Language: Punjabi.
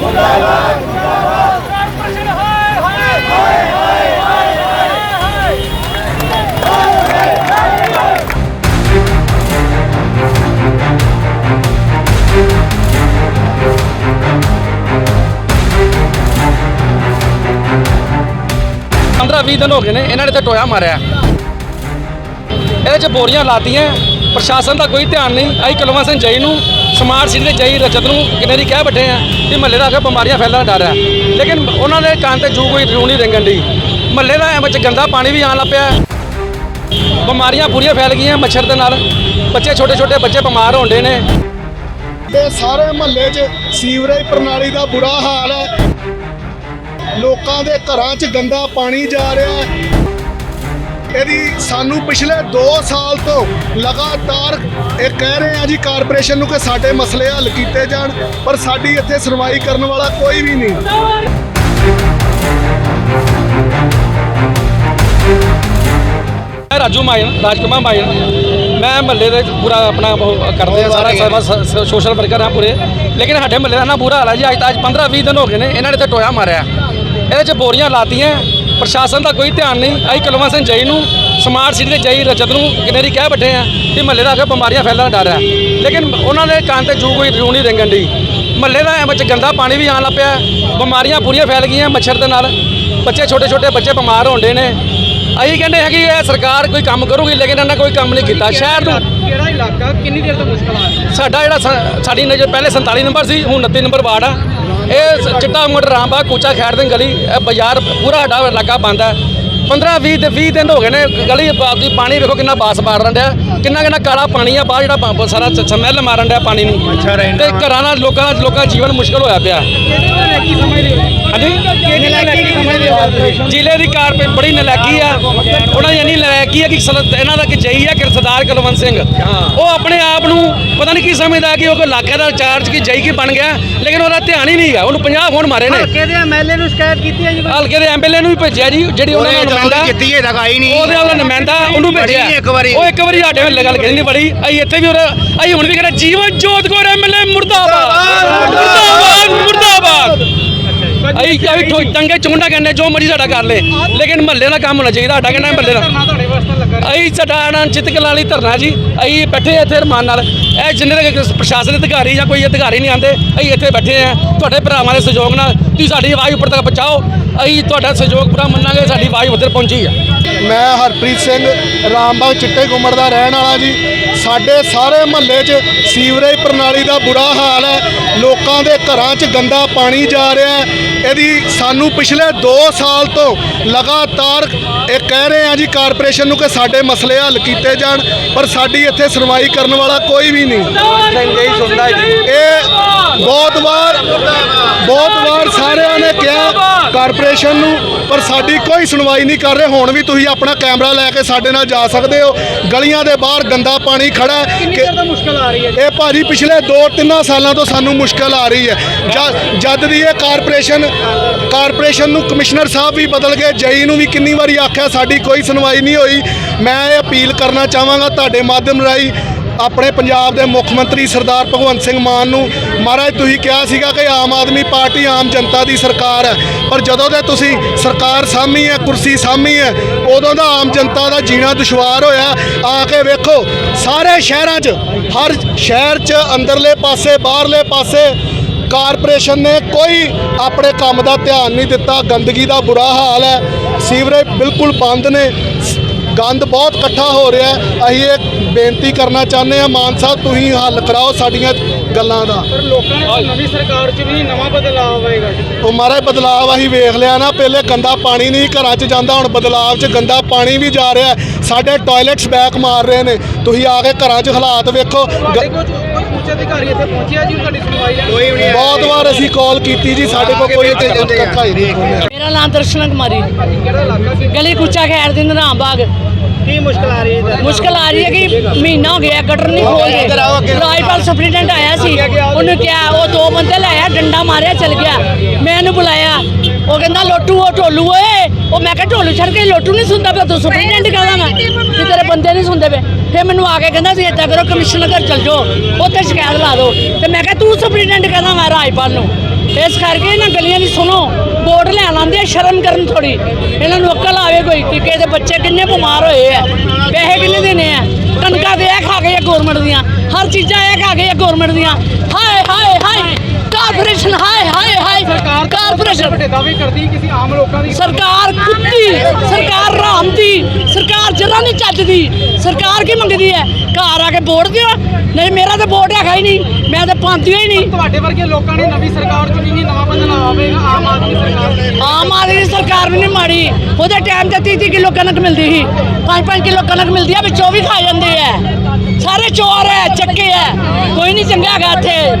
ਮੁਰਦਾਬਾਦ ਮੁਰਦਾਬਾਦ ਕਾਰਪੋਰੇਸ਼ਨ ਹਾਏ ਹਾਏ ਹਾਏ ਹਾਏ ਹਾਏ ਪੰਦਰਾਂ 20 ਦਿਨ ਹੋ ਗਏ ਨੇ, ਇਹਨਾਂ ਨੇ ਤੇ ਟੋਇਆ ਮਾਰਿਆ। ਇਹਦੇ ਚ ਬੋਰੀਆਂ ਲਾਤੀਆਂ, ਪ੍ਰਸ਼ਾਸਨ ਦਾ ਕੋਈ ਧਿਆਨ ਨਹੀਂ। ਅਸੀਂ ਕਲਵਾ ਸਿੰਘ ਜਈ ਨੂੰ ਸਮਾਰਟ ਸਿਟੀ ਦੇ ਜਈ ਰਜਤ ਨੂੰ ਕਿੰਨੇ ਦੀ ਕਹਿ ਬੈਠੇ ਆ ਕਿ ਮਹੱਲੇ ਦਾ ਅੱਗੇ ਬਿਮਾਰੀਆਂ ਫੈਲਣ ਦਾ ਡਰ ਹੈ। ਲੇਕਿਨ ਉਹਨਾਂ ਦੇ ਕੰਨ ਤੇ ਜੂ ਕੋਈ ਨਹੀਂ ਰਿੰਗਣ ਦੀ ਮਹੱਲੇ ਦਾ ਐਵੇਂ ਚ ਗੰਦਾ ਪਾਣੀ ਵੀ ਆਣ ਲੱਪਿਆ ਬਿਮਾਰੀਆਂ ਪੂਰੀਆਂ ਫੈਲ ਗਈਆਂ ਮੱਛਰ ਦੇ ਨਾਲ। ਬੱਚੇ ਛੋਟੇ ਛੋਟੇ ਬੱਚੇ ਬਿਮਾਰ ਹੋਣਦੇ ਨੇ। ਤੇ ਸਾਰੇ ਮਹੱਲੇ 'ਚ ਸੀਵਰੇਜ ਪ੍ਰਣਾਲੀ ਦਾ ਬੁਰਾ ਹਾਲ ਹੈ। ਲੋਕਾਂ ਦੇ ਘਰਾਂ 'ਚ ਗੰਦਾ ਪਾਣੀ ਜਾ ਰਿਹਾ ਹੈ। ਇਹਦੀ ਸਾਨੂੰ ਪਿਛਲੇ 2 ਸਾਲ ਤੋਂ ਲਗਾਤਾਰ ਇਹ ਕਹਿ ਰਹੇ ਆ ਜੀ ਕਾਰਪੋਰੇਸ਼ਨ ਨੂੰ ਕਿ ਸਾਡੇ ਮਸਲੇ ਹੱਲ ਕੀਤੇ ਜਾਣ, ਪਰ ਸਾਡੀ ਇੱਥੇ ਸੁਣਵਾਈ ਕਰਨ ਵਾਲਾ ਕੋਈ ਵੀ ਨਹੀਂ। ਮੈਂ ਰਾਜੂ ਮਾਇਨ ਰਾਜਕੁਮਾਰ ਮਾਇਨ ਮੈਂ ਮਹੱਲੇ ਦੇ ਪੂਰਾ ਆਪਣਾ ਉਹ ਕਰਦੇ ਆ ਸਾਰਾ ਸੋਸ਼ਲ ਵਰਕਰ ਆ ਪੂਰੇ। ਲੇਕਿਨ ਸਾਡੇ ਮਹੱਲੇ ਦਾ ਨਾ ਬੁਰਾ ਹਾਲ ਹੈ ਜੀ, ਅੱਜ ਤਾਂ ਅੱਜ 15 20 ਦਿਨ ਹੋ ਗਏ ਨੇ, ਇਹਨਾਂ ਨੇ ਤੇ ਟੋਇਆ ਮਾਰਿਆ। ਇਹਦੇ ਚ ਬੋਰੀਆਂ ਲਾਤੀਆਂ। ਪ੍ਰਸ਼ਾਸਨ ਦਾ ਕੋਈ ਧਿਆਨ ਨਹੀਂ। ਅਸੀਂ ਕਲਵਾ ਸਿੰਘ ਜਈ ਨੂੰ ਸਮਾਰਟ ਸਿਟੀ ਦੇ ਜਈ ਰਜਤ ਨੂੰ ਕਿੰਨੇ ਦੀ ਕਹਿ ਬੈਠੇ ਆ ਕਿ ਮਹੱਲੇ ਦਾ ਅੱਗੇ ਬਿਮਾਰੀਆਂ ਫੈਲਣ ਦਾ ਡਰ ਹੈ। ਲੇਕਿਨ ਉਹਨਾਂ ਦੇ ਕੰਨ ਤੇ ਜੂ ਕੋਈ ਰੂਣੀ ਰੰਗਣ ਦੀ ਮਹੱਲੇ ਦਾ ਐਵੇਂ ਚ ਗੰਦਾ ਪਾਣੀ ਵੀ ਆਣ ਲੱਪਿਆ ਬਿਮਾਰੀਆਂ ਪੂਰੀਆਂ ਫੈਲ ਗਈਆਂ ਮੱਛਰ ਦੇ ਨਾਲ। ਬੱਚੇ ਛੋਟੇ ਛੋਟੇ ਬੱਚੇ ਬਿਮਾਰ ਹੋਣਦੇ ਨੇ। ਅਸੀਂ ਕਹਿੰਦੇ ਹੈ ਕਿ ਇਹ ਸਰਕਾਰ ਕੋਈ ਕੰਮ ਕਰੂਗੀ ਲੇਕਿਨ ਇਹਨਾਂ ਕੋਈ ਕੰਮ ਨਹੀਂ ਕੀਤਾ। ਸ਼ਹਿਰ ਨੂੰ ਕਿਹੜਾ ਇਲਾਕਾ ਕਿੰਨੀ ਦੇਰ ਤੋਂ ਮੁਸ਼ਕਲ ਆ? ਰਹੀ ਸਾਡਾ ਜਿਹੜਾ ਸਾਡੀ ਨਜ਼ਰ ਪਹਿਲੇ 47 ਨੰਬਰ ਸੀ ਹੁਣ 29 ਨੰਬਰ ਵਾਰਡ ਆ। ਇਹ ਚਿੱਟਾ ਮੁੰਡ ਰਾਮਬਾਗ ਕੂਚਾ ਖੈੜ ਦੇ ਗਲੀ, ਇਹ ਬਾਜ਼ਾਰ ਪੂਰਾ ਸਾਡਾ ਇਲਾਕਾ ਬੰਦ ਹੈ। 15 20 ਤੇ 20 ਦਿਨ ਹੋ ਗਏ ਨੇ, ਗਲੀ ਬਾਕੀ ਪਾਣੀ ਵੇਖੋ ਕਿੰਨਾ ਬਾਸ ਮਾਰਨ ਡਿਆ ਕਿੰਨਾ ਕਿੰਨਾ ਕਾਲਾ ਪਾਣੀ ਆ ਬਾਹਰ ਜਿਹੜਾ ਪ- ਸਾਰਾ ਸਮੈਲ ਮਾਰਨ ਡਿਆ ਪਾਣੀ ਨੂੰ। ਤੇ ਘਰਾਂ ਨਾਲ ਲੋਕਾਂ ਦਾ ਲੋਕਾਂ ਦਾ ਜੀਵਨ ਮੁਸ਼ਕਲ ਹੋਇਆ ਪਿਆ। ਕੀ ਕੇ ਜ਼ਿਲ੍ਹੇ ਦੀ ਕਾਰਪੋਰੇਟ ਬੜੀ ਨਲਾਇਕੀ ਆ। ਉਹਨਾਂ ਦੀ ਇੰਨੀ ਨਲਾਇਕੀ ਆ ਕਿ ਇਹਨਾਂ ਦਾ ਕਿ ਜਈ ਆ ਕਿ ਸਰਦਾਰ ਕੁਲਵੰਤ ਸਿੰਘ। ਉਹ ਆਪਣੇ ਆਪ ਨੂੰ ਪਤਾ ਨਹੀਂ ਕੀ ਸਮਝਦਾ ਕਿ ਉਹ ਕੋਈ ਇਲਾਕੇ ਦਾ ਚਾਰਜ ਕੀ ਜਈ ਕੀ ਬਣ ਗਿਆ। ਲੇਕਿਨ ਉਹਦਾ ਧਿਆਨ ਹੀ ਨਹੀਂ ਹੈ ਉਹਨੂੰ 50 ਫੋਨ ਮਾਰੇ ਨੇ। ਹਲਕੇ ਦੇ ਐਮਐਲਏ ਨੂੰ ਸ਼ਿਕਾਇਤ ਕੀਤੀ ਹੈ ਜੀ? ਹਲਕੇ ਦੇ ਐਮਐਲਏ ਨੂੰ ਵੀ ਭੇਜਿਆ ਜੀ ਜਿਹੜੀ ਉਹਨਾਂ ਦਾ ਨੁਮਾਇੰਦਾ। ਜਿੱਤੀ ਹੈ ਲਗਾਈ ਨਹੀਂ। ਉਹਦੇ ਵਾਲਾ ਨੁਮਾਇੰਦਾ ਉਹਨੂੰ ਭੇਜਿਆ। ਉਹ ਇੱਕ ਵਾਰੀ ਸਾਡੇ ਨਾਲ ਗੱਲ ਨਹੀਂ ਬੜੀ ਅਸੀਂ ਇੱਥੇ ਵੀ ਉਹਦਾ- ਅਸੀਂ ਹੁਣ ਵੀ ਕਹਿੰਦੇ ਜੀਵਨ ਜੋਤ ਕੌਰ ਐਮਐਲਏ ਮੁਰਦਾਬਾਦ। ਮੁਰਦਾਬਾਦ। ਮੁਰਦਾਬਾਦ ਅਸੀਂ ਅਸੀਂ ਠੋ- ਟੰਗੇ ਚੁੰਡਾ ਕਹਿੰਦੇ ਜੋ ਮਰਜ਼ੀ ਸਾਡਾ ਕਰ ਲੇ। ਲੇਕਿਨ ਮਹੱਲੇ ਦਾ ਕੰਮ ਹੋਣਾ ਚਾਹੀਦਾ ਸਾਡਾ ਕਹਿੰਦਾ ਮਹੱਲੇ ਦਾ। ਅਸੀਂ ਸਾਡਾ ਅਨਚਿਤ ਕਲਾਲੀ ਧਰਨਾ ਜੀ। ਅਸੀਂ ਬੈਠੇ ਇੱਥੇ ਰਮਾਨ ਨਾਲ। ਇਹ ਜਿੰਨੇ ਤੱਕ ਪ੍ਰਸ਼ਾਸਨ ਅਧਿਕਾਰੀ ਜਾਂ ਕੋਈ ਅਧਿਕਾਰੀ ਨਹੀਂ ਆਉਂਦੇ, ਅਸੀਂ ਇੱਥੇ ਬੈਠੇ ਆ ਤੁਹਾਡੇ ਭਰਾਵਾਂ ਦੇ ਸਹਿਯੋਗ ਨਾਲ ਤੁਸੀਂ ਸਾਡੀ ਆਵਾਜ਼ ਉੱਪਰ ਤੱਕ ਪਹੁੰਚਾਓ। ਅਸੀਂ ਤੁਹਾਡਾ ਸਹਿਯੋਗ ਪੂਰਾ ਮੰਨਾਂਗੇ, ਸਾਡੀ ਆਵਾਜ਼ ਉੱਧਰ ਪਹੁੰਚੀ ਆ। ਮੈਂ ਹਰਪ੍ਰੀਤ ਸਿੰਘ, ਰਾਮਬਾਗ ਚਿੱਟੇ ਗੁੰਮੜ ਦਾ ਰਹਿਣ ਵਾਲਾ ਜੀ। ਸਾਡੇ ਸਾਰੇ ਮਹੱਲੇ 'ਚ ਸੀਵਰੇਜ ਪ੍ਰਣਾਲੀ ਦਾ ਬੁਰਾ ਹਾਲ ਹੈ। ਲੋਕਾਂ ਦੇ ਘਰਾਂ 'ਚ ਗੰਦਾ ਪਾਣੀ ਜਾ ਰਿਹਾ ਹੈ। ਇਹਦੀ ਸਾਨੂੰ ਪਿਛਲੇ 2 ਸਾਲ ਤੋਂ ਲਗਾਤਾਰ ਇਹ ਕਹਿ ਰਹੇ ਆ ਜੀ, ਕਾਰਪੋਰੇਸ਼ਨ ਨੂੰ ਕਿ ਸਾਡੇ ਮਸਲੇ ਹੱਲ ਕੀਤੇ ਜਾਣ, ਪਰ ਸਾਡੀ ਇੱਥੇ ਸੁਣਵਾਈ ਕਰਨ ਵਾਲਾ ਕੋਈ ਵੀ ਨਹੀਂ। ਇਹ ਬਹੁਤ ਵਾਰ ਬਹੁਤ ਵਾਰ ਸਾਰਿਆਂ ਨੇ ਕਿਹਾ ਕਾਰਪੋਰੇਸ਼ਨ ਨੂੰ ਪਰ ਸਾਡੀ ਕੋਈ ਸੁਣਵਾਈ ਨਹੀਂ ਕਰ ਰਹੇ। ਹੁਣ ਵੀ ਤੁਸੀਂ ਆਪਣਾ ਕੈਮਰਾ ਲੈ ਕੇ ਸਾਡੇ ਨਾਲ ਜਾ ਸਕਦੇ ਹੋ। ਗਲੀਆਂ ਦੇ ਬਾਹਰ ਗੰਦਾ ਪਾਣੀ ਖੜਾ ਹੈ ਕਿੰਨੀ ਤੋਂ ਮੁਸ਼ਕਲ ਆ ਰਹੀ ਹੈ? ਇਹ ਭਾਜੀ ਪਿਛਲੇ 2-3 ਸਾਲਾਂ ਤੋਂ ਸਾਨੂੰ ਮੁਸ਼ਕਲ ਆ ਰਹੀ ਹੈ। ਜਦ ਦੀ ਇਹ ਕਾਰਪੋਰੇਸ਼ਨ ਕਾਰਪੋਰੇਸ਼ਨ ਨੂੰ ਕਮਿਸ਼ਨਰ ਸਾਹਿਬ ਵੀ ਬਦਲ ਗਏ। ਜਈ ਨੂੰ ਵੀ ਕਿੰਨੀ ਵਾਰੀ ਆਖਿਆ ਸਾਡੀ ਕੋਈ ਸੁਣਵਾਈ ਨਹੀਂ ਹੋਈ। ਮੈਂ ਇਹ ਅਪੀਲ ਕਰਨਾ ਚਾਹਾਂਗਾ ਤੁਹਾਡੇ ਮਾਧਿਅਮ ਰਾਹੀਂ ਆਪਣੇ ਪੰਜਾਬ ਦੇ ਮੁੱਖ ਮੰਤਰੀ ਸਰਦਾਰ ਭਗਵੰਤ ਸਿੰਘ ਮਾਨ ਨੂੰ, ਮਹਾਰਾਜ ਤੁਸੀਂ ਕਿਹਾ ਸੀਗਾ ਕਿ ਆਮ ਆਦਮੀ ਪਾਰਟੀ ਆਮ ਜਨਤਾ ਦੀ ਸਰਕਾਰ ਹੈ। ਪਰ ਜਦੋਂ ਦੇ ਤੁਸੀਂ ਸਰਕਾਰ ਸਾਂਭੀ ਹੈ, ਕੁਰਸੀ ਸਾਂਭੀ ਹੈ, ਉਦੋਂ ਦਾ ਆਮ ਜਨਤਾ ਦਾ ਜੀਣਾ ਦੁਸ਼ਵਾਰ ਹੋਇਆ। ਆ ਕੇ ਵੇਖੋ, ਸਾਰੇ ਸ਼ਹਿਰਾਂ 'ਚ, ਹਰ ਸ਼ਹਿਰ 'ਚ, ਅੰਦਰਲੇ ਪਾਸੇ, ਬਾਹਰਲੇ ਪਾਸੇ, ਕਾਰਪੋਰੇਸ਼ਨ ਨੇ ਕੋਈ ਆਪਣੇ ਕੰਮ ਦਾ ਧਿਆਨ ਨਹੀਂ ਦਿੱਤਾ। ਗੰਦਗੀ ਦਾ ਬੁਰਾ ਹਾਲ ਹੈ। ਸੀਵਰੇਜ ਬਿਲਕੁਲ ਬੰਦ ਨੇ। ਗੰਦ ਬਹੁਤ ਇਕੱਠਾ ਹੋ ਰਿਹਾ ਹੈ। ਅਸੀਂ ਇਹ ਬੇਨਤੀ ਕਰਨਾ ਚਾਹੁੰਦੇ ਹਾਂ ਮਾਨ ਸਾਹਿਬ ਤੁਸੀਂ ਹੱਲ ਕਰਾਓ ਸਾਡੀਆਂ ਗੱਲਾਂ ਦਾ। ਪਰ ਲੋਕਾਂ ਨੇ ਤਾਂ ਨਵੀਂ ਸਰਕਾਰ 'ਚ ਵੀ ਨਵਾਂ ਬਦਲਾਅ ਆਏਗਾ ਉਹ ਮਾਰੇ ਬਦਲਾਵ ਅਸੀਂ ਵੇਖ ਲਿਆ ਨਾ ਪਹਿਲੇ ਗੰਦਾ ਪਾਣੀ ਨਹੀਂ ਘਰਾਂ 'ਚ ਜਾਂਦਾ ਹੁਣ ਬਦਲਾਵ 'ਚ ਗੰਦਾ ਪਾਣੀ ਵੀ ਜਾ ਰਿਹਾ। ਸਾਡੇ ਟਾਇਲਟਸ ਬੈਕ ਮਾਰ ਰਹੇ ਨੇ। ਤੁਸੀਂ ਆ ਕੇ ਘਰਾਂ 'ਚ ਹਾਲਾਤ ਵੇਖੋ। ਅਧਿਕਾਰੀ ਇੱਥੇ ਪਹੁੰਚਿਆ ਜੀ ਤੁਹਾਡੀ ਸੁਣਵਾਈ ਲਈ ਕੋਈ ਵੀ ਨਹੀਂ ਬਹੁਤ ਵਾਰ ਅਸੀਂ ਕਾਲ ਕੀਤੀ ਜੀ ਸਾਡੇ ਕੋਲ ਕੋਈ ਇੱਥੇ ਕੱਕਾ ਹੀ ਨਹੀਂ। ਮੇਰਾ ਨਾਮ ਦਰਸ਼ਨ ਕੁਮਾਰੀ। ਕਿਹੜਾ ਇਲਾਕਾ ਸੀ? ਗਲੀ ਕੁੱਚਾ ਖੈਰ ਦੀ ਨਰਾਮ ਬਾਗ। ਕੀ ਮੁਸ਼ਕਲ ਆ ਰਹੀ ਹੈ ਮੁਸ਼ਕਲ ਆ ਰਹੀ ਹੈ ਕਿ ਮਹੀਨਾ ਹੋ ਗਿਆ ਗਟਰ ਨਹੀਂ ਖੋਲਦੇ ਰਾਜਪਾਲ ਸੁਪਰੀਡੈਂਟ ਆਇਆ ਸੀ ਉਹਨੂੰ ਕਿਹਾ ਉਹ ਦੋ ਬੰਦੇ ਲਾਇਆ ਡੰਡਾ ਮਾਰਿਆ ਚਲ ਗਿਆ। ਮੈਂ ਇਹਨੂੰ ਬੁਲਾਇਆ। ਉਹ ਕਹਿੰਦਾ ਲੋਟੂ ਉਹ ਢੋਲੂ ਓਏ। ਉਹ ਮੈਂ ਕਿਹਾ ਢੋਲੂ ਛੱਡ ਕੇ ਲੋਟੂ ਨਹੀਂ ਸੁਣਦਾ ਪਿਆ ਤੂੰ ਸੁਪਰੀਡੈਂਟ ਕਹਦਾ ਮੈਂ ਕਿ ਤੇਰੇ ਬੰਦੇ ਨਹੀਂ ਸੁਣਦੇ ਪਏ। ਫਿਰ ਮੈਨੂੰ ਆ ਕੇ ਕਹਿੰਦਾ ਸੀ ਏਦਾਂ ਕਰੋ ਕਮਿਸ਼ਨਰ ਘਰ ਚਲ ਜਾਓ ਉੱਥੇ ਸ਼ਿਕਾਇਤ ਲਾ ਦਿਓ। ਤੇ ਮੈਂ ਕਿਹਾ ਤੂੰ ਸੁਪਰੀਡੈਂਟ ਕਹਿੰਦਾ ਮੈਂ ਰਾਜਪਾਲ ਨੂੰ। ਇਸ ਕਰਕੇ ਇਹਨਾਂ ਗਲੀਆਂ ਦੀ ਸੁਣੋ ਵੋਟ ਲੈ ਲਾਂਦੇ ਆ, ਸ਼ਰਮ ਕਰਨ ਥੋੜੀ ਇਹਨਾਂ ਨੂੰ ਅਕਲ ਆਵੇ ਕੋਈ ਕਿ ਕਿਸੇ ਦੇ ਬੱਚੇ ਕਿੰਨੇ ਬਿਮਾਰ ਹੋਏ ਆ ਪੈਸੇ ਕਿੰਨੇ ਦੇਣੇ ਆ। ਕਣਕਾਂ ਦੇ ਇਹ ਖਾ ਗਏ ਆ ਗਵਰਨਮੈਂਟ ਦੀਆਂ। ਹਰ ਚੀਜ਼ਾਂ ਇਹ ਖਾ ਗਏ ਆ ਗਵਰਨਮੈਂਟ ਦੀਆਂ। ਹਾਏ ਹਾਏ ਹਾਏ। ਕਾਰਪੋਰੇਸ਼ਨ ਹਾਏ ਹਾਏ। ਹਾਏ ਸਰਕਾਰ ਕਾਰਪੋਰੇਸ਼ਨ ਵੱਡੇ ਦਾਅਵੇ ਕਰਦੀ ਕਿਸੇ ਆਮ ਲੋਕਾਂ ਦੀ। ਸਰਕਾਰ ਕੁੱਤੀ ਸਰਕਾਰ ਰਾਮ ਦੀ ਸਰਕਾਰ ਜਰਾ ਨਹੀਂ ਚੱਜਦੀ। ਸਰਕਾਰ ਕੀ ਮੰਗਦੀ ਹੈ? ਘਰ ਆ ਕੇ ਵੋਟ ਦਿਓ। ਨਹੀਂ ਮੇਰਾ ਤਾਂ ਵੋਟ ਹੈਗਾ ਹੀ ਨਹੀਂ। ਮੈਂ ਤਾਂ ਪਾਉਂਦੀ ਹੀ ਨਹੀਂ। ਤੁਹਾਡੇ ਵਰਗੇ ਲੋਕਾਂ ਨੇ ਨਵੀਂ ਸਰਕਾਰ ਚੁਣੀ ਨਹੀਂ ਨਵਾਂ ਬਦਲਾਅ ਆਵੇਗਾ ਆਮ ਆਦਮੀ ਸਰਕਾਰ ਆਮ ਆਦਮੀ ਦੀ ਸਰਕਾਰ ਵੀ ਨਹੀਂ ਮਾੜੀ। ਉਹਦੇ ਟਾਈਮ ਤੇ 30 30 ਕਿਲੋ ਕਣਕ ਮਿਲਦੀ ਸੀ। 5 5 ਕਿਲੋ ਕਣਕ ਮਿਲਦੀ ਆ ਵਿੱਚੋਂ ਵੀ ਖਾ ਜਾਂਦੇ ਆ। ਸਾਰੇ ਚੋਰ ਹੈ ਚੱਕੇ ਹੈ ਕੋਈ ਨਹੀਂ ਚੰਗਾ ਹੈਗਾ ਇੱਥੇ।